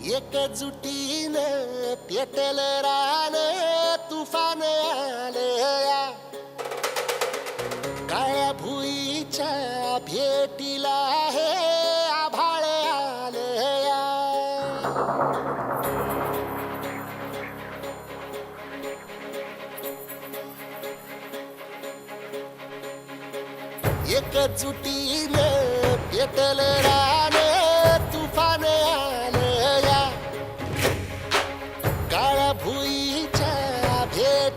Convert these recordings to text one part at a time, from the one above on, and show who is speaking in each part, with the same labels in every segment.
Speaker 1: एकजुटीन पेटल रान तुफान आले काळ्या भुईच्या भेटीला हे आभाळ आलया एकजुटीन पेटल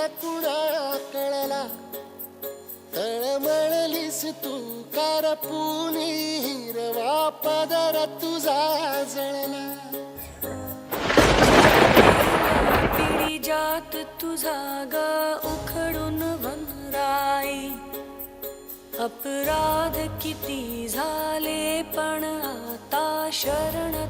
Speaker 1: कधी न कळला. तळमळलीस तू कारपुनी हिरवा पदर तुझा जळला.
Speaker 2: पिढी जात तुझा ग उखडून वनराई. अपराध किती झाले पण आता शरण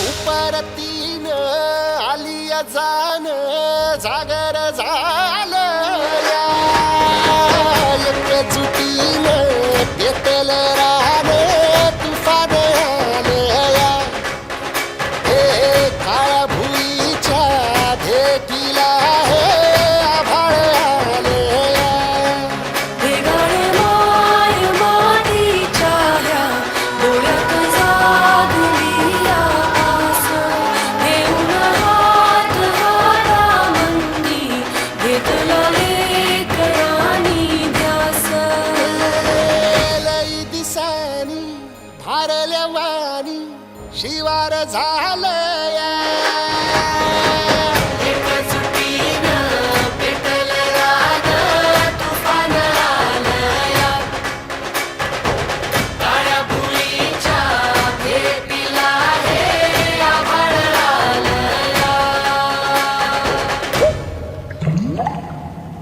Speaker 1: उपरतीन आलिया जाण जागर झालं शिवार झालं.